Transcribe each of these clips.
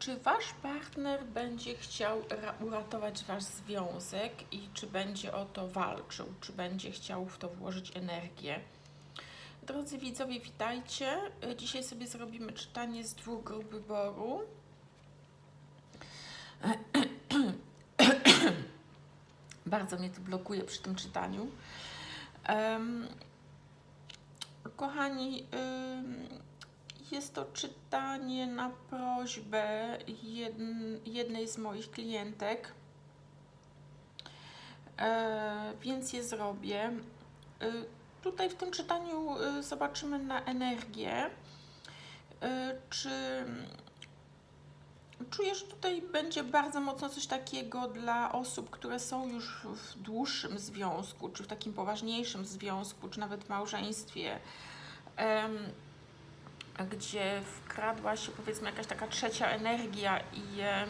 Czy wasz partner będzie chciał ra- uratować wasz związek i czy będzie o to walczył? Czy będzie chciał w to włożyć energię? Drodzy widzowie, witajcie. Y, Dzisiaj sobie zrobimy czytanie z dwóch grup wyboru. Bardzo mnie to blokuje przy tym czytaniu. Em, kochani, ym, jest to czytanie na prośbę jedn, jednej z moich klientek, e, więc je zrobię. E, tutaj w tym czytaniu e, zobaczymy na energię, czy czuję, że tutaj będzie bardzo mocno coś takiego dla osób, które są już w dłuższym związku, czy w takim poważniejszym związku, czy nawet w małżeństwie. Gdzie wkradła się powiedzmy jakaś taka trzecia energia i e,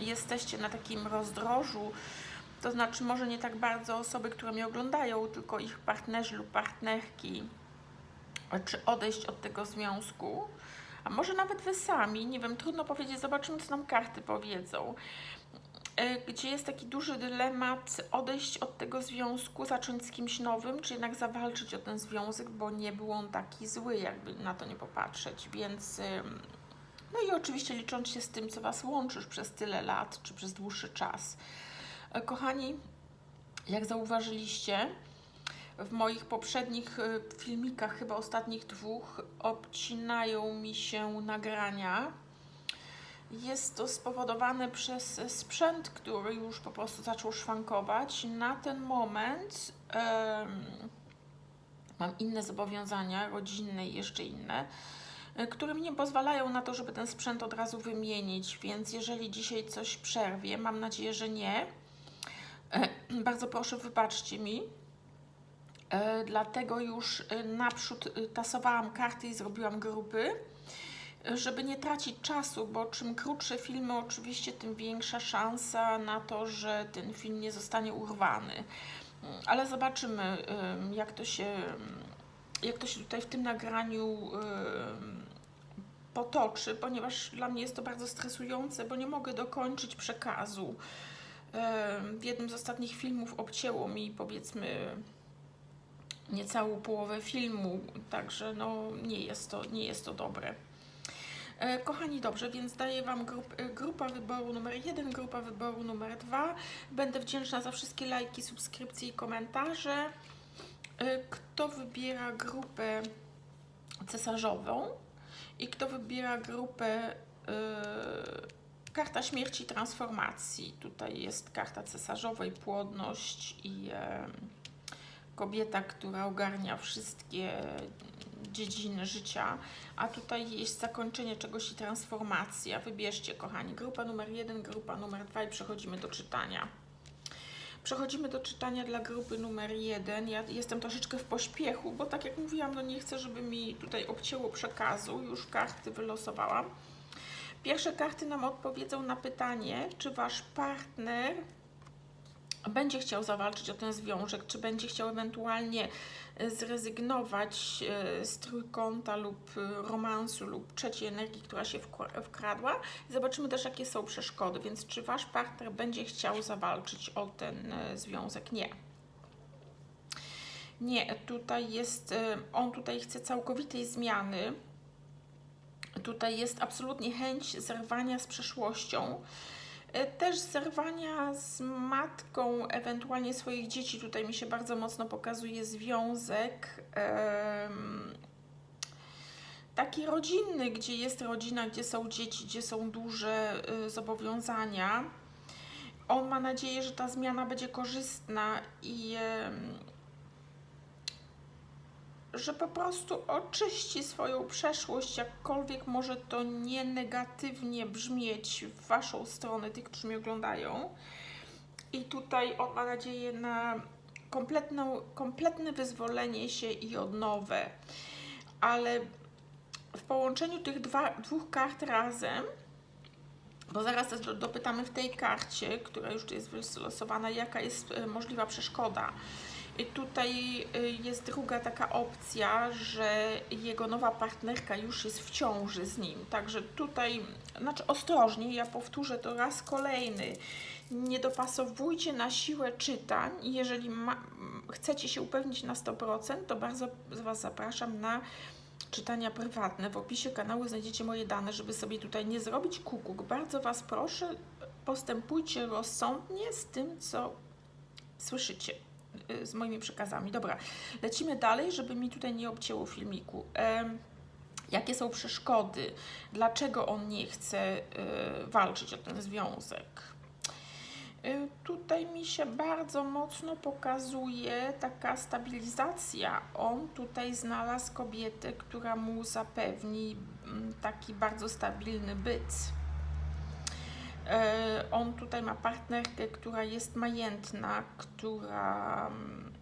jesteście na takim rozdrożu, to znaczy może nie tak bardzo osoby, które mnie oglądają, tylko ich partnerzy lub partnerki, czy odejść od tego związku, a może nawet wy sami, nie wiem, trudno powiedzieć, zobaczymy co nam karty powiedzą. e, gdzie jest taki duży dylemat odejść od tego związku, zacząć z kimś nowym, czy jednak zawalczyć o ten związek, bo nie był on taki zły, jakby na to nie popatrzeć. Więc no i oczywiście licząc się z tym, co Was łączy już przez tyle lat, czy przez dłuższy czas. E, Kochani, jak zauważyliście, w moich poprzednich y, filmikach, chyba ostatnich dwóch, obcinają mi się nagrania. Jest to spowodowane przez sprzęt, który już po prostu zaczął szwankować. Na ten moment mam inne zobowiązania rodzinne i jeszcze inne, e, które mi nie pozwalają na to, żeby ten sprzęt od razu wymienić. Więc jeżeli dzisiaj coś przerwie, mam nadzieję, że nie. E, Bardzo proszę, wybaczcie mi. E, Dlatego już naprzód tasowałam karty i zrobiłam grupy żeby nie tracić czasu, bo czym krótsze filmy, oczywiście, tym większa szansa na to, że ten film nie zostanie urwany. Mm, Ale zobaczymy, ym, jak to się, jak to się tutaj w tym nagraniu potoczy, ponieważ dla mnie jest to bardzo stresujące, bo nie mogę dokończyć przekazu. W jednym z ostatnich filmów obcięło mi powiedzmy niecałą połowę filmu, także no nie jest to, nie jest to dobre. E, Kochani, dobrze, więc daję Wam grup, e, grupa wyboru numer 1, grupa wyboru numer 2. Będę wdzięczna za wszystkie lajki, subskrypcje i komentarze. E, Kto wybiera grupę cesarzową i kto wybiera grupę e, karta śmierci transformacji. Tutaj jest karta cesarzowej, płodność i e, kobieta, która ogarnia wszystkie dziedziny życia, a tutaj jest zakończenie czegoś i transformacja. Wybierzcie, kochani, grupa numer jeden, grupa numer dwa i przechodzimy do czytania. Przechodzimy do czytania dla grupy numer jeden. Ja jestem troszeczkę w pośpiechu, bo tak jak mówiłam, no nie chcę, żeby mi tutaj obcięło przekazu. Już karty wylosowałam. Pierwsze karty nam odpowiedzą na pytanie, czy wasz partner będzie chciał zawalczyć o ten związek, czy będzie chciał ewentualnie e, zrezygnować e, z trójkąta lub e, romansu lub trzeciej energii, która się wkradła. Zobaczymy też, jakie są przeszkody. Więc czy wasz partner będzie chciał zawalczyć o ten związek? Nie. Nie, tutaj jest, on tutaj chce całkowitej zmiany. Tutaj jest absolutnie chęć zerwania z przeszłością. E, Też zerwania z matką, ewentualnie swoich dzieci. Tutaj mi się bardzo mocno pokazuje związek taki rodzinny, gdzie jest rodzina, gdzie są dzieci, gdzie są duże y, zobowiązania. On ma nadzieję, że ta zmiana będzie korzystna i że po prostu oczyści swoją przeszłość, jakkolwiek może to nie negatywnie brzmieć w Waszą stronę, tych, którzy mnie oglądają. I tutaj on ma nadzieję na kompletną, kompletne wyzwolenie się i odnowę. Ale w połączeniu tych dwa, dwóch kart razem, bo zaraz też do- dopytamy w tej karcie, która już jest wylosowana, jaka jest e, możliwa przeszkoda. Tutaj y, jest druga taka opcja, że jego nowa partnerka już jest w ciąży z nim. Także tutaj, znaczy ostrożnie, ja powtórzę to raz kolejny. Nie dopasowujcie na siłę czytań. Jeżeli ma, chcecie się upewnić na 100%, to bardzo Was zapraszam na czytania prywatne. W opisie kanału znajdziecie moje dane, żeby sobie tutaj nie zrobić kukuk. Bardzo Was proszę, postępujcie rozsądnie z tym, co słyszycie z moimi przekazami. Dobra, lecimy dalej, żeby mi tutaj nie obcięło filmiku. Jakie są przeszkody? Dlaczego on nie chce y, walczyć o ten związek? Y, Tutaj mi się bardzo mocno pokazuje taka stabilizacja. On tutaj znalazł kobietę, która mu zapewni mm, taki bardzo stabilny byt. On tutaj ma partnerkę, która jest majętna, która mm,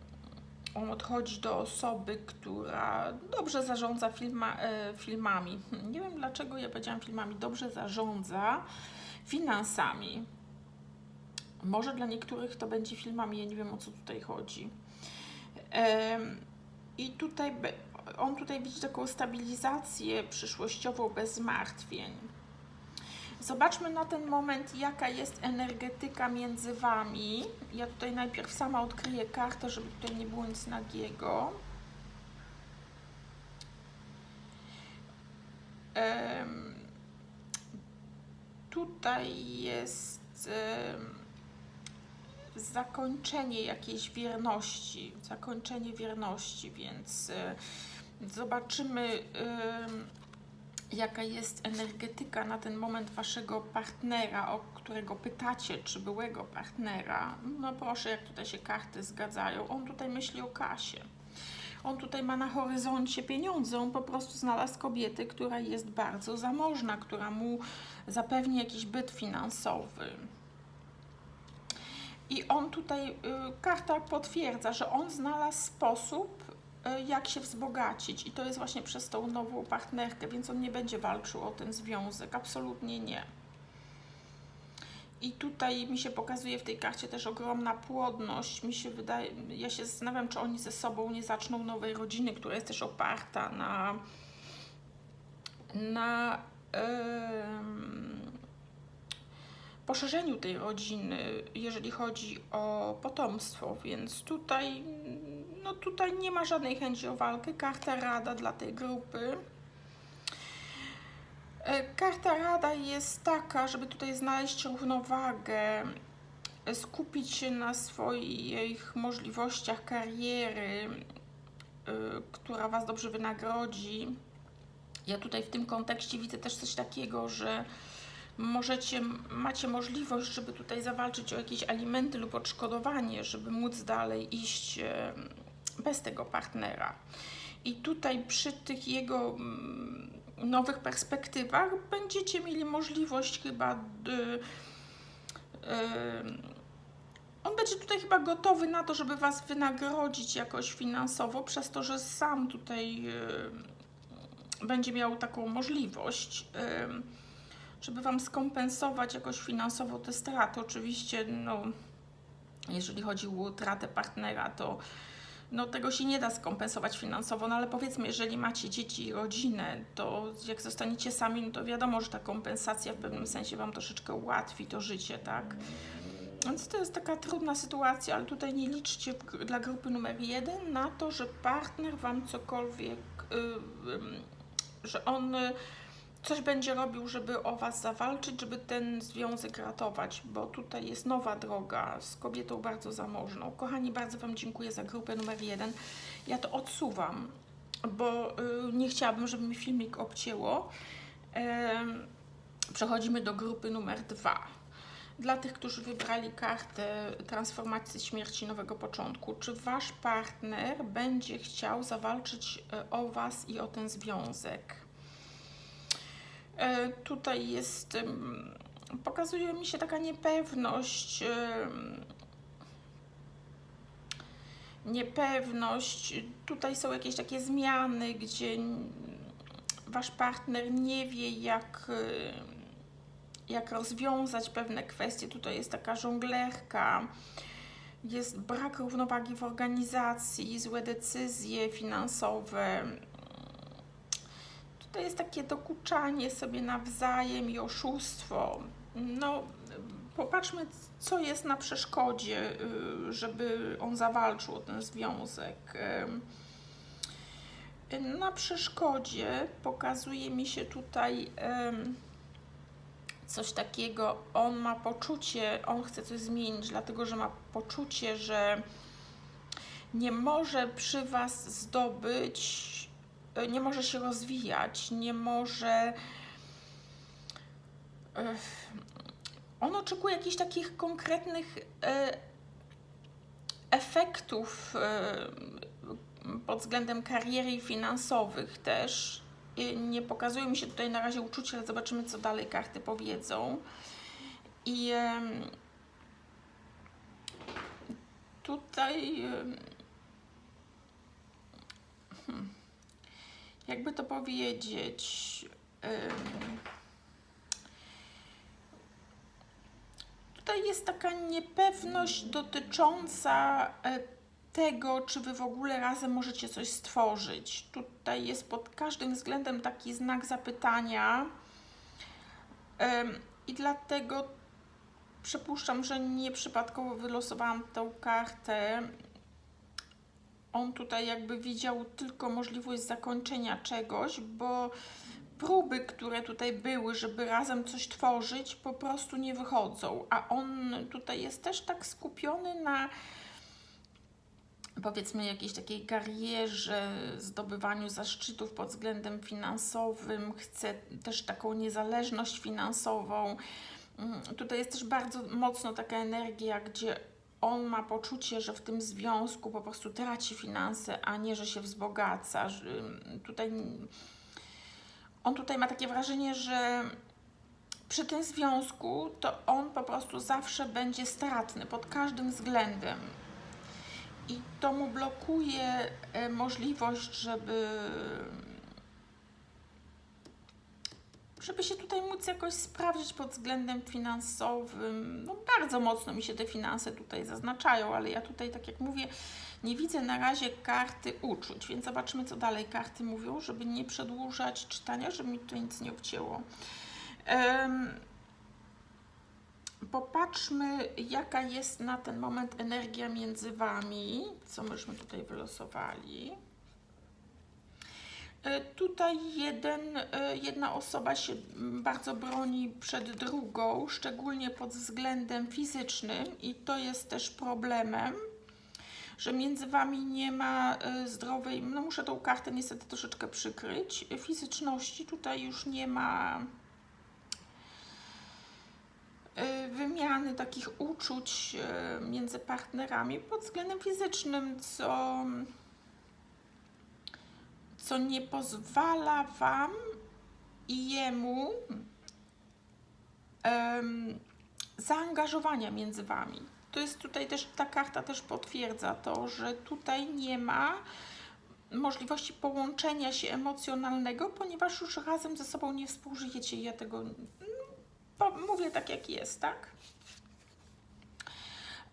on odchodzi do osoby, która dobrze zarządza filma, e, filmami. Nie wiem dlaczego ja powiedziałam filmami, dobrze zarządza finansami. Może dla niektórych to będzie filmami, ja nie wiem o co tutaj chodzi. I tutaj on tutaj widzi taką stabilizację przyszłościową bez zmartwień. Zobaczmy na ten moment, jaka jest energetyka między Wami. Ja tutaj najpierw sama odkryję kartę, żeby tutaj nie było nic nagiego. Em, tutaj jest em, zakończenie jakiejś wierności, zakończenie wierności, więc e, zobaczymy, em, jaka jest energetyka na ten moment waszego partnera, o którego pytacie, czy byłego partnera. No proszę, jak tutaj się karty zgadzają. On tutaj myśli o kasie. On tutaj ma na horyzoncie pieniądze, on po prostu znalazł kobietę, która jest bardzo zamożna, która mu zapewni jakiś byt finansowy. I on tutaj, y, karta potwierdza, że on znalazł sposób, jak się wzbogacić. I to jest właśnie przez tą nową partnerkę, więc on nie będzie walczył o ten związek. Absolutnie nie. I tutaj mi się pokazuje w tej karcie też ogromna płodność. Mi się wydaje, ja się zastanawiam, czy oni ze sobą nie zaczną nowej rodziny, która jest też oparta na na em, poszerzeniu tej rodziny, jeżeli chodzi o potomstwo, więc tutaj, no tutaj nie ma żadnej chęci o walkę. Karta rada dla tej grupy. E, Karta rada jest taka, żeby tutaj znaleźć równowagę, e, skupić się na swoich możliwościach kariery, e, która Was dobrze wynagrodzi. Ja tutaj w tym kontekście widzę też coś takiego, że możecie, macie możliwość, żeby tutaj zawalczyć o jakieś alimenty lub odszkodowanie, żeby móc dalej iść bez tego partnera. I tutaj przy tych jego mm, nowych perspektywach będziecie mieli możliwość chyba. d- em, on będzie tutaj chyba gotowy na to, żeby Was wynagrodzić jakoś finansowo, przez to, że sam tutaj em, będzie miał taką możliwość, żeby Wam skompensować jakoś finansowo te straty. Oczywiście, no, jeżeli chodzi o utratę partnera, to no, tego się nie da skompensować finansowo, no ale powiedzmy, jeżeli macie dzieci i rodzinę, to jak zostaniecie sami, no to wiadomo, że ta kompensacja w pewnym sensie Wam troszeczkę ułatwi to życie, tak? Więc to jest taka trudna sytuacja, ale tutaj nie liczcie dla grupy numer jeden na to, że partner Wam cokolwiek, y, y, że on coś będzie robił, żeby o Was zawalczyć, żeby ten związek ratować, bo tutaj jest nowa droga z kobietą bardzo zamożną. Kochani, bardzo Wam dziękuję za grupę numer jeden. Ja to odsuwam, bo y, nie chciałabym, żeby mi filmik obcięło. Przechodzimy do grupy numer dwa. Dla tych, którzy wybrali kartę transformacji śmierci nowego początku, czy wasz partner będzie chciał zawalczyć e, o was i o ten związek? E, Tutaj jest, pokazuje mi się taka niepewność, niepewność. Tutaj są jakieś takie zmiany, gdzie wasz partner nie wie, jak, em, jak rozwiązać pewne kwestie. Tutaj jest taka żonglerka. jest brak równowagi w organizacji, złe decyzje finansowe. Tutaj jest takie dokuczanie sobie nawzajem i oszustwo. No, popatrzmy, co jest na przeszkodzie, y, żeby on zawalczył o ten związek. Na przeszkodzie pokazuje mi się tutaj coś takiego, on ma poczucie, on chce coś zmienić, dlatego że ma poczucie, że nie może przy Was zdobyć, nie może się rozwijać, nie może. On oczekuje jakichś takich konkretnych e, efektów e, pod względem kariery i finansowych też. Nie pokazuje mi się tutaj na razie uczucie, ale zobaczymy, co dalej karty powiedzą. I tutaj jakby to powiedzieć. Tutaj jest taka niepewność dotycząca e, tego, czy wy w ogóle razem możecie coś stworzyć. Tutaj jest pod każdym względem taki znak zapytania. I dlatego przypuszczam, że nieprzypadkowo wylosowałam tę kartę. On tutaj jakby widział tylko możliwość zakończenia czegoś, bo próby, które tutaj były, żeby razem coś tworzyć, po prostu nie wychodzą. A on tutaj jest też tak skupiony na powiedzmy jakiejś takiej karierze, zdobywaniu zaszczytów pod względem finansowym, chce też taką niezależność finansową. Mm, Tutaj jest też bardzo mocno taka energia, gdzie on ma poczucie, że w tym związku po prostu traci finanse, a nie, że się wzbogaca. Że, Tutaj on tutaj ma takie wrażenie, że przy tym związku to on po prostu zawsze będzie stratny pod każdym względem. I to mu blokuje e, możliwość, żeby żeby się tutaj móc jakoś sprawdzić pod względem finansowym. No bardzo mocno mi się te finanse tutaj zaznaczają, ale ja tutaj, tak jak mówię, nie widzę na razie karty uczuć, więc zobaczymy, co dalej karty mówią, żeby nie przedłużać czytania, żeby mi tutaj nic nie obcięło. Em, Popatrzmy, jaka jest na ten moment energia między Wami, co myśmy tutaj wylosowali. E, Tutaj jeden, e, jedna osoba się bardzo broni przed drugą, szczególnie pod względem fizycznym, i to jest też problemem, że między Wami nie ma e, zdrowej, no muszę tą kartę niestety troszeczkę przykryć, fizyczności tutaj już nie ma wymiany takich uczuć między partnerami pod względem fizycznym, co co nie pozwala Wam i jemu em, zaangażowania między Wami. To jest tutaj też, ta karta też potwierdza to, że tutaj nie ma możliwości połączenia się emocjonalnego, ponieważ już razem ze sobą nie współżyjecie. Ja tego po- mówię tak, jak jest, tak?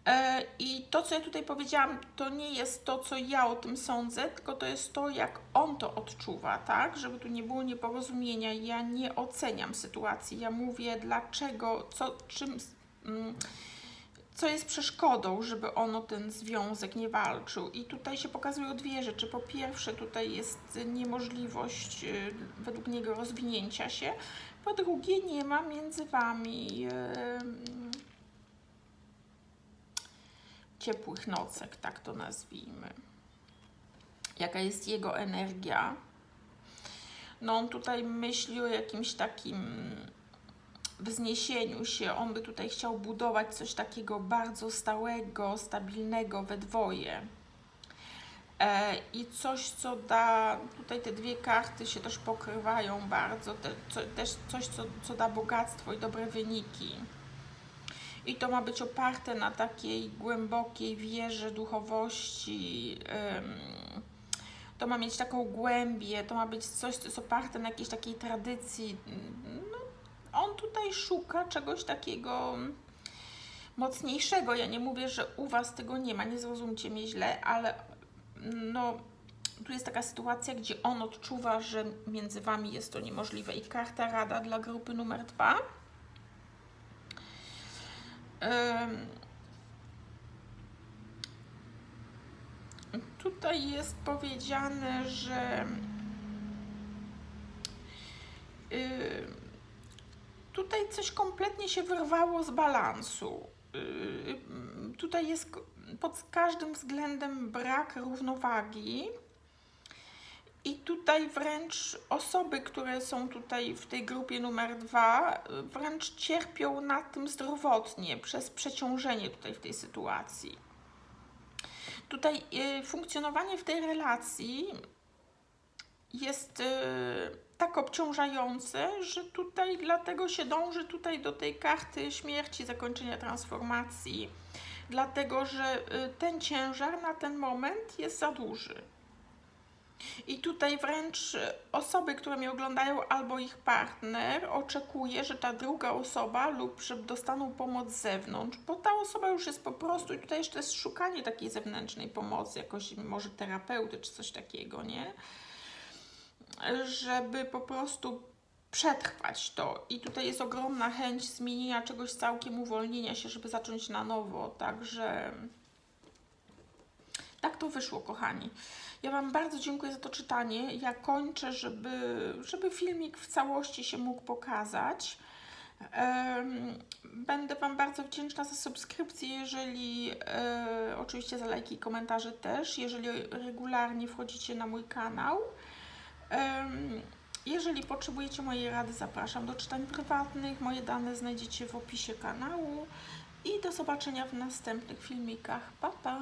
E, I to, co ja tutaj powiedziałam, to nie jest to, co ja o tym sądzę, tylko to jest to, jak on to odczuwa, tak? Żeby tu nie było nieporozumienia. Ja nie oceniam sytuacji. Ja mówię, dlaczego, co, czym, mm, co jest przeszkodą, żeby on o ten związek nie walczył. I tutaj się pokazują dwie rzeczy. Po pierwsze, tutaj jest niemożliwość y, według niego rozwinięcia się. Po drugie, nie ma między wami. Ciepłych nocek, tak to nazwijmy. Jaka jest jego energia? No on tutaj myśli o jakimś takim wzniesieniu się. On by tutaj chciał budować coś takiego bardzo stałego, stabilnego we dwoje. E, I coś, co da, tutaj te dwie karty się też pokrywają bardzo, te, co, też coś, co, co da bogactwo i dobre wyniki. I to ma być oparte na takiej głębokiej wierze duchowości. To ma mieć taką głębię, to ma być coś, co jest oparte na jakiejś takiej tradycji. No, on tutaj szuka czegoś takiego mocniejszego. Ja nie mówię, że u Was tego nie ma, nie zrozumcie mnie źle, ale no, tu jest taka sytuacja, gdzie on odczuwa, że między Wami jest to niemożliwe. I karta rada dla grupy numer dwa. Tutaj jest powiedziane, że tutaj coś kompletnie się wyrwało z balansu. Tutaj jest pod każdym względem brak równowagi. I tutaj wręcz osoby, które są tutaj w tej grupie numer dwa, wręcz cierpią na tym zdrowotnie przez przeciążenie tutaj w tej sytuacji. Tutaj y, funkcjonowanie w tej relacji jest y, tak obciążające, że tutaj dlatego się dąży tutaj do tej karty śmierci, zakończenia transformacji, dlatego że y, ten ciężar na ten moment jest za duży. I tutaj wręcz osoby, które mnie oglądają, albo ich partner oczekuje, że ta druga osoba lub że dostaną pomoc z zewnątrz, bo ta osoba już jest po prostu, i tutaj jeszcze jest szukanie takiej zewnętrznej pomocy, jakoś może terapeuty czy coś takiego, nie? Żeby po prostu przetrwać to. I tutaj jest ogromna chęć zmienienia czegoś całkiem, uwolnienia się, żeby zacząć na nowo. Także tak to wyszło, kochani. Ja Wam bardzo dziękuję za to czytanie. Ja kończę, żeby, żeby filmik w całości się mógł pokazać. Będę Wam bardzo wdzięczna za subskrypcję, jeżeli e, oczywiście za lajki i komentarze też, jeżeli regularnie wchodzicie na mój kanał. Jeżeli potrzebujecie mojej rady, zapraszam do czytań prywatnych. Moje dane znajdziecie w opisie kanału. I do zobaczenia w następnych filmikach. Pa, pa!